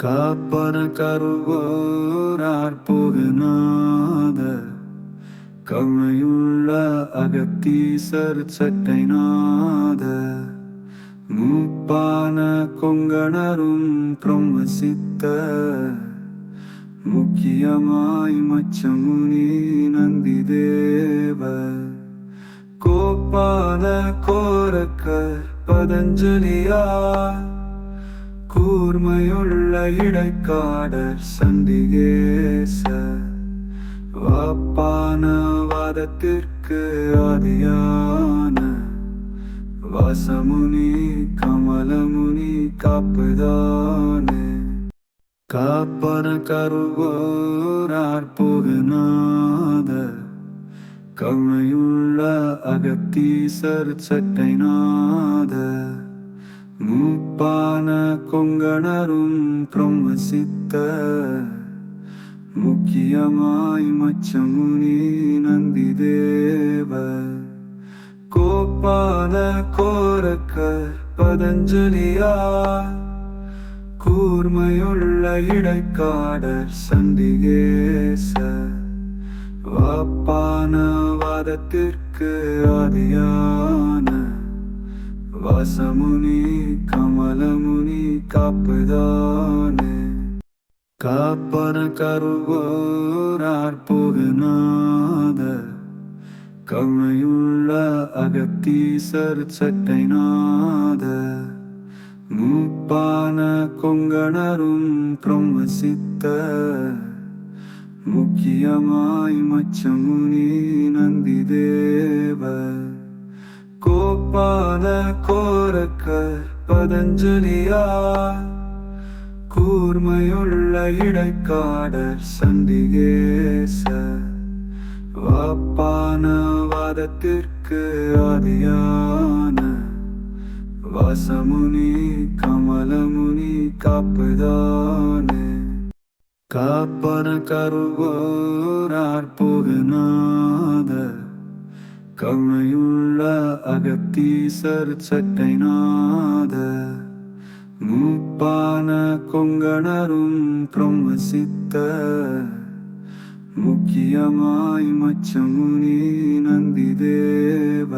காப்பன கருவோரார் புகுநாத கருணையுள்ள அகத்தீசர் சட்டை நாத மூப்பான கொங்கணரும் பிரம்மசித்த முக்கியமாய் மச்சமுனி நந்தி தேவ கோப்பான கோரக்க பதஞ்சலியா கூர்மையுள்ள இடைக்காடர் சண்டிகேச வாப்பான வாதத்திற்கு ஆதியான வாசமுனி கமலமுனி காப்புதானே. காப்பன கருவோரார் புகுநாத கருணையுள்ள அகத்தீசர் சட்டை நாத மூப்பான கொங்கணரும் பிரம்மசித்த முக்கியமாய் மச்சமுனி நந்தி தேவ கோப்பான கோரக்க பதஞ்சலியா. கூர்மையுள்ள இடைக்காடர் சண்டிகேச. வாப்பான வாதத்திற்கு ஆதியான வாசமுனி கமலமுனி காப்புதானே. காப்பன கருவோரார் புகுநாத கருணையுள்ள அகத்தீசர் சட்டை நாத மூப்பான கொங்கணரும் பிரம்மசித்த முக்கியமாய் மச்சமுனி நந்தி தேவர் கோப்பான கோரக்க பதஞ்சலியா? கூர்மையுள்ள இடைக்காடர் சண்டிகேச. வாப்பான வாதத்திற்கு ஆதியான. வாசமுனி கமலமுனி காப்புதானே. காப்பன கருவோரார் புகுநாத. கருணையுள்ள அகத்தீசர் சட்டை நாத மூப்பான கொங்கணரும் பிரம்மசித்த முக்கியமாய் மச்சமுனி நந்தி தேவ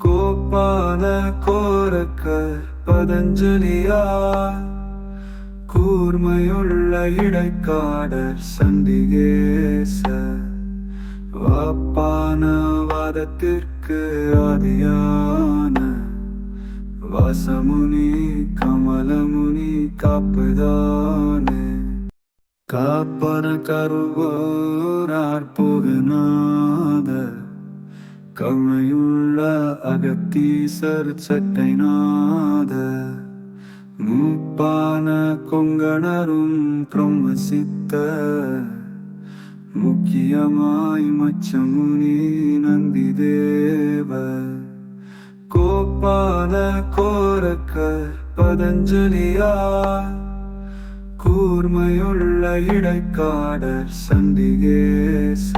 கோப்பான கோரக்க பதஞ்சலியா கூர்மையுள்ள இடைக்காடர் சண்டிகேசர் வாப்பான வாதத்திற்கு ஆதியான வாசமுனி கமலமுனி காப்புதானே. காப்பன கருவோரார் புகுநாத கருணையுள்ள அகத்தீசர் சட்டை நாத மூப்பான கொங்கணரும் பிரம்மசித்த முக்கியமாய் மச்சமுனி நந்தி தேவ கோப்பான கோரக்க பதஞ்சலியா கூர்மையுள்ள இடைக்காடர் சண்டிகேச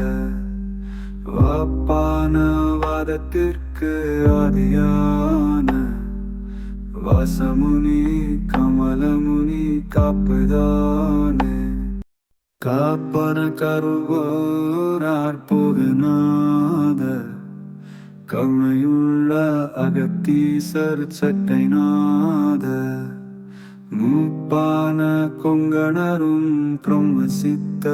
வாப்பான வாதத்திற்கு ஆதியான. வாசமுனி கமலமுனி காப்புதானே. காப்பன கருவோரார் புகுநாத கருணையுள்ள அகத்தீசர் சட்டை நாத மூப்பான கொங்கணரும் பிரம்மசித்த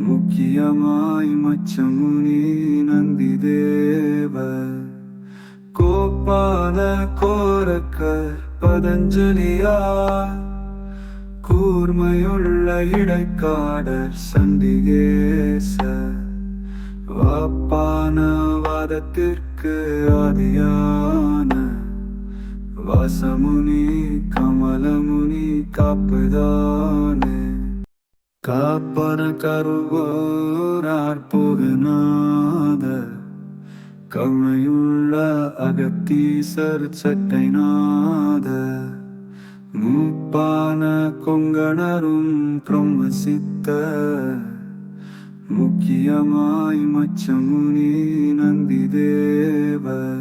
முக்கியமாய் மச்சமுனி நந்தி தேவ கோப்பான கோரக்க பதஞ்சலியா கூர்மையுள்ள இடைக்காடர் சண்டிகேச. வாப்பான வாதத்திற்கு ஆதியான. வாசமுனி கமலமுனி காப்புதானே. காப்பன கருவோரார் புகநாத. கருணையுள்ள அகத்தீசர் சட்டை நாத மூப்பான கொங்கணரும் பிரம்மசித்த முக்கியமாய் மச்சமுனி நந்தி தேவ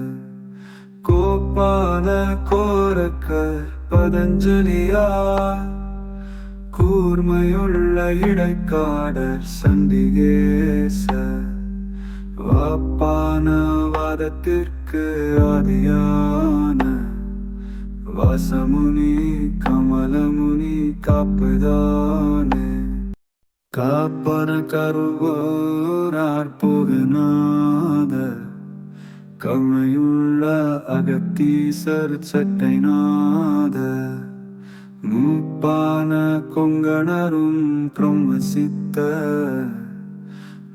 கோப்பான கோரக்க பதஞ்சலியா. கூர்மையுள்ள இடைக்காடர் சண்டிகேச. வாப்பான வாதத்திற்கு ஆதியான வாசமுனி கமலமுனி காப்புதானே. காப்பன கருவோரார் புகுநாத கருணையுள்ள அகத்தீசர் சட்டைநாத மூப்பான கொங்கணரும் பிரம்மசித்த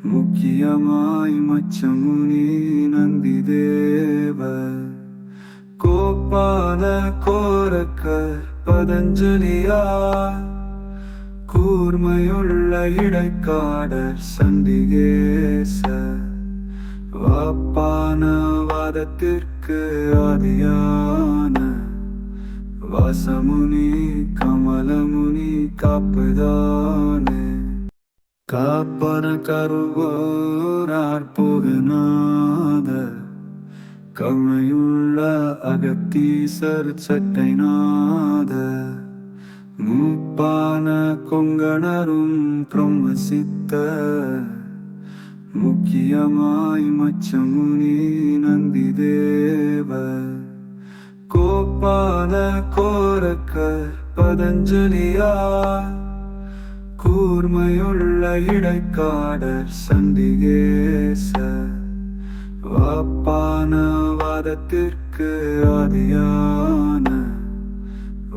முக்கியமாய் மச்சமுனி நந்தி தேவர் கோப்பான கோரக்கர் பதஞ்சலியா கூர்மையுள்ள இடைக்காடர் சண்டிகேச. வாப்பான வாதத்திற்கு ஆதியான. வாசமுனி கமலமுனி காப்புதானே. காப்பன கருவோரார் புகுநாத கருணையுள்ள அகத்தீசர் சட்டை நாத மூப்பான கொங்கணரும் பிரம்மசித்த முக்கியமாய் மச்சமுனி நந்தி தேவ கோப்பான கோரக்கர் பதஞ்சலியா கூர்மையுள்ள இடைக்காடர் சந்திகேசர் வாப்பான வாதத்திற்கு ஆதியான.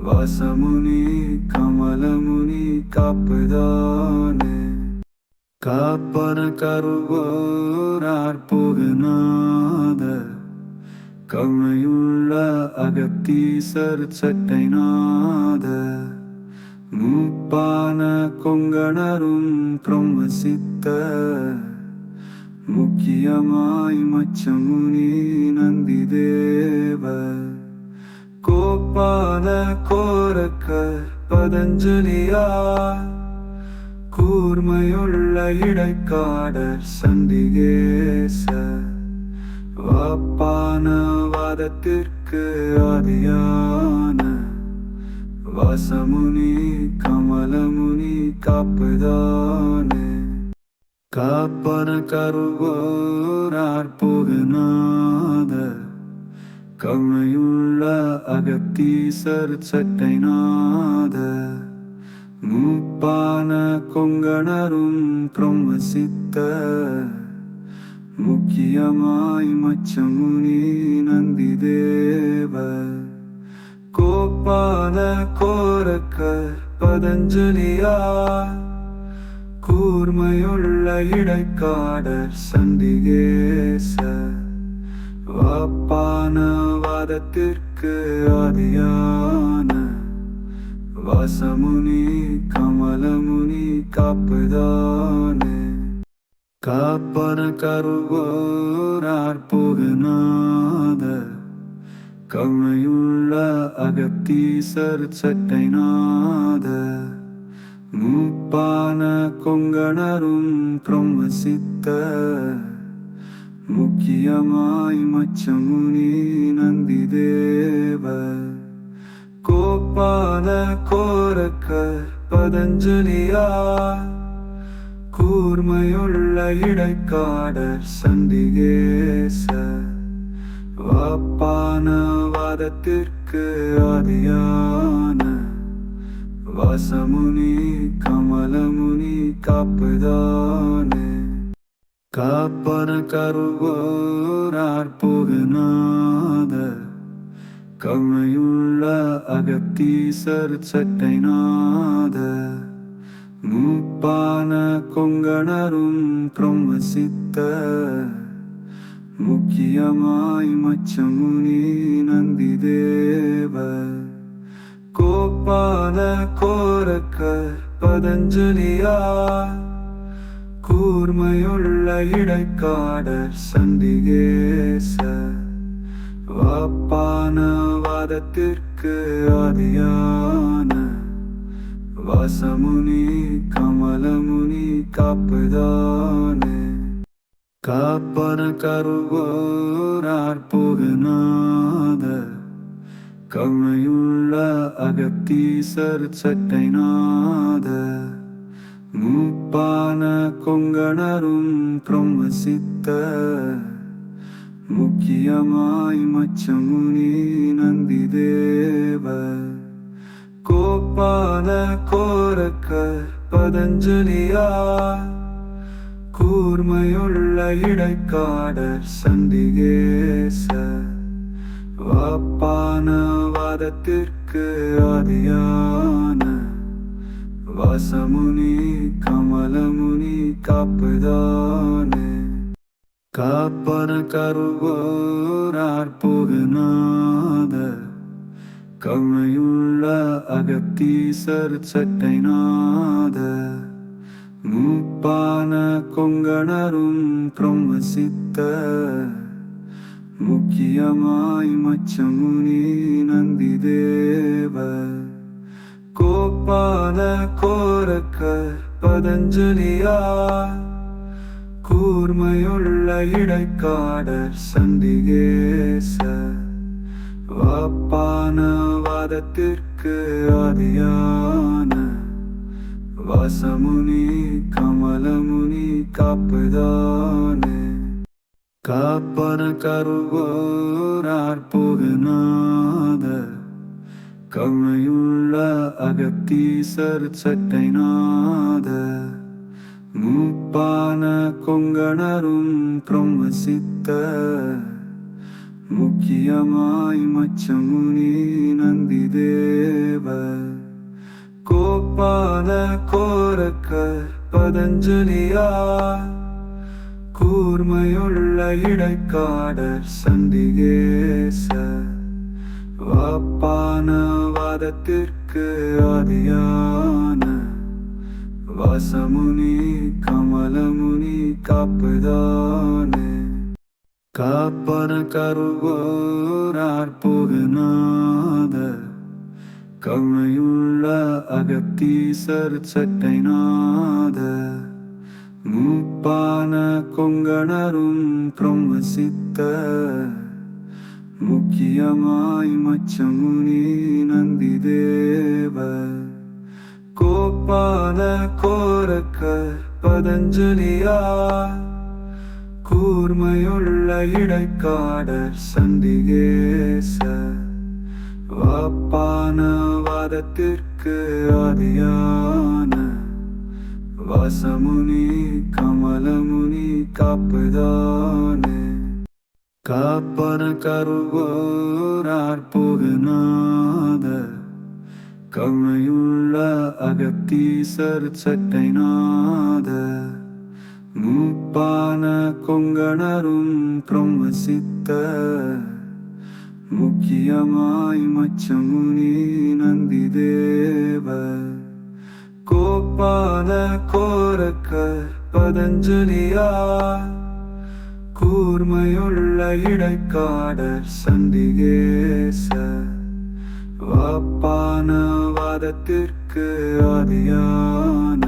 வாசமுனி கமலமுனி காப்புதானே. காப்பன கருவோரார் புகுநாத கருணையுள்ள அகத்தீசர் சட்டைநாத மூப்பான கொங்கணரும் பிரம்ம பிரம்மசித்த முக்கியமாய் மச்சமுனி நந்தி தேவ கோப்பான கோரக்கர் பதஞ்சலியா கூர்மையுள்ள இடைக்காடர் சண்டிகேச வாப்பான வாதத்திற்கு ஆதியான. வாசமுனி கமலமுனி காப்புதானே. காப்பன கருவோரார் புகுநாத கருணையுள்ள அகத்தீசர் சட்டைநாத மூப்பான கொங்கணரும் பிரம்மசித்த முக்கியமாய் மச்சமுனி நந்தி தேவ கோப்பான கோரக்கர் பதஞ்சலியா கூர்மையுள்ள இடைக்காடர் சண்டிகேச வாப்பான வாதத்திற்கு ஆதியான. வாசமுனி கமலமுனி காப்புதானே. காப்பன கருவோரார் புகநாத. கருணையுள்ள அகத்தீசர் சட்டைநாத முப்பான கொங்கணரும் பிரம்மசித்த முக்கியமாய் மச்சமுனி நந்தி தேவ கோப்பான கோரக்கர் பதஞ்சலியா. கூர்மையுள்ள இடைக்காடர் சண்டிகேச. வாப்பான வாதத்திற்கு ஆதியா வாசமுனி கமலமுனி காப்புதானே. காப்பன கருவோரார் புகுநாத கருணையுள்ள அகத்தீசர் சட்டைநாத மூப்பான கொங்கணரும் பிரம்மசித்த முக்கியமாய் மச்சமுனி நந்தி தேவ. கோரக்கர் பதஞ்சலியா கூர்மையுள்ள இடைக்காடர் சண்டிகேச. வாப்பான வாதத்திற்கு ஆதியான. வாசமுனி கமலமுனி காப்புதானே. காப்பன கருவோரார் புகுநாத கருணையுள்ள அகத்தீசர் சட்டை நாத மூப்பான கொங்கணரும் பிரம்மசித்த முக்கியமாய் மச்சமுனி நந்தி தேவ கோப்பான கோரக்கர் பதஞ்சலியா கூர்மையுள்ள இடைக்காடர் சண்டிகேசர். வாப்பான வாதத்திற்கு ஆதியான வாசமுனி கமலமுனி காப்புதானே. காப்பன கருவோரார் புகுநாத கருணையுள்ள அகத்தீசர் சட்டை நாத. மூப்பான கொங்கணரும் பிரம்ம பிரம்மசித்த முக்கியமாய் மச்சமுனி நந்தி தேவ கோப்பான கோரக்கர் பதஞ்சலியா கூர்மையுள்ள இடைக்காடர் சண்டிகேச வாப்பான வாதத்திற்கு ஆதியான. வாசமுனி கமலமுனி காப்புதானே. காப்பன கருவோரார் புகுநாத கருணையுள்ள அகத்தீசர் சட்டை நாத மூப்பான கொங்கணரும் பிரம்மசித்த முக்கியமாய் மச்சமுனி நந்தி தேவ கோப்பான கோரக்கர் பதஞ்சலியார் கூர்மையுள்ள இடைக்காடர் சந்திகேச. வாப்பான வாதத்திற்கு ஆதியான. வாசமுனி கமலமுனி காப்புதானே. காப்பன கருவோரார் புகுநாத. கருணையுள்ள அகத்தீசர் சட்டை நாத மூப்பான கொங்கணரும் பிரம்மசித்த முக்கியமாய் மச்சமுனி நந்தி தேவ கோப்பான கோரக்கர் பதஞ்சலியா. கூர்மையுள்ள இடைக்காடர் சண்டிகேச. வாப்பான வாதத்திற்கு ஆதியான. வாசமுனி கமலமுனி காப்புதானே. காப்பன கருவோரார் புகுநாத கருணையுள்ள அகத்தீசர் சட்டை நாத மூப்பான கொங்கணரும் பிரம்மசித்த முக்கியமாய் மச்சமுனி நந்தி தேவர் கோப்பான கோரக்கர் பதஞ்சலியா கூர்மையுள்ள இடைக்காடர் சண்டிகேச. வாப்பான வாதத்திற்கு ஆதியான.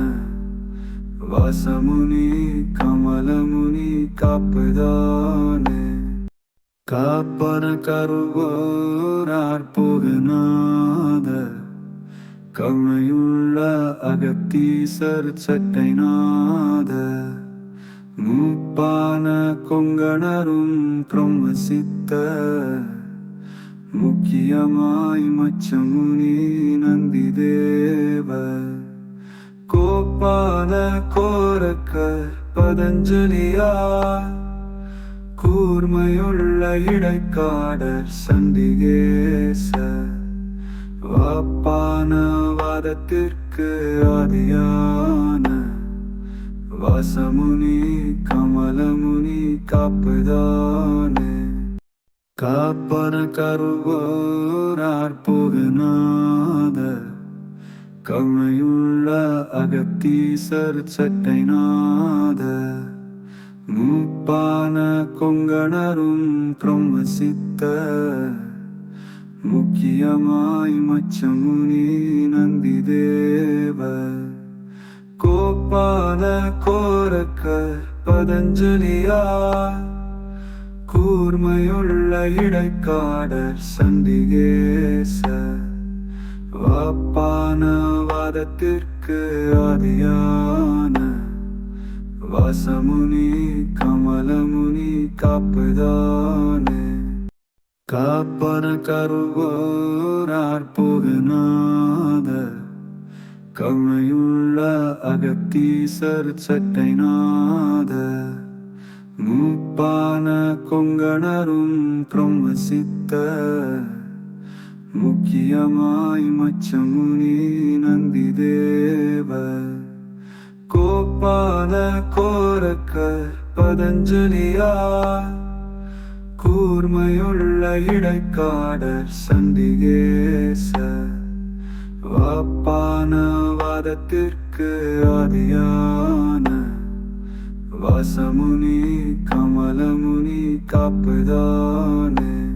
வாசமுனி கமலமுனி காப்புதானே. காப்பன கருவோரார் புகுநாத கருணையுள்ள அகத்தீசர் சட்டை நாத மூப்பான கொங்கணரும் பிரம்மசித்த முக்கியமாய் மச்சமுனி நந்தி தேவ கோப்பான கோரக்கர் பதஞ்சலியா கூர்மையுள்ள இடைக்காடர் சந்திகேசர் வாப்பான வாதத்திற்கு ஆதியான வாசமுனி கமலமுனி காப்புதானே. காப்பன கருவோரார் புகுநாத கருணையுள்ள அகத்தீசர் சட்டை நாத மூப்பான கொங்கணரும் பிரம்மசித்த முக்கியமாய் மச்சமுனி நந்தி தேவ கோப்பான கோரக்கர் பதஞ்சலியா கூர்மையுள்ள இடைக்காடர் சண்டிகேச வாப்பான வாதத்திற்கு ஆதியான. வாசமுனி கமலமுனி காப்புதானே. காப்பன கருவோரார் போகநாத கருணையுள்ள அகத்தீசர் சட்டை நாத மூப்பான கொங்கணரும் பிரம்மசித்த முக்கியமாய் மச்சமுனி நந்தி தேவ கோப்பான கோரக்கர் பதஞ்சலியா கூர்மையுள்ள இடைக்காடர் சண்டிகேச. வாப்பான வாதத்திற்கு ஆதியான. வாசமுனி கமலமுனி காப்புதானே.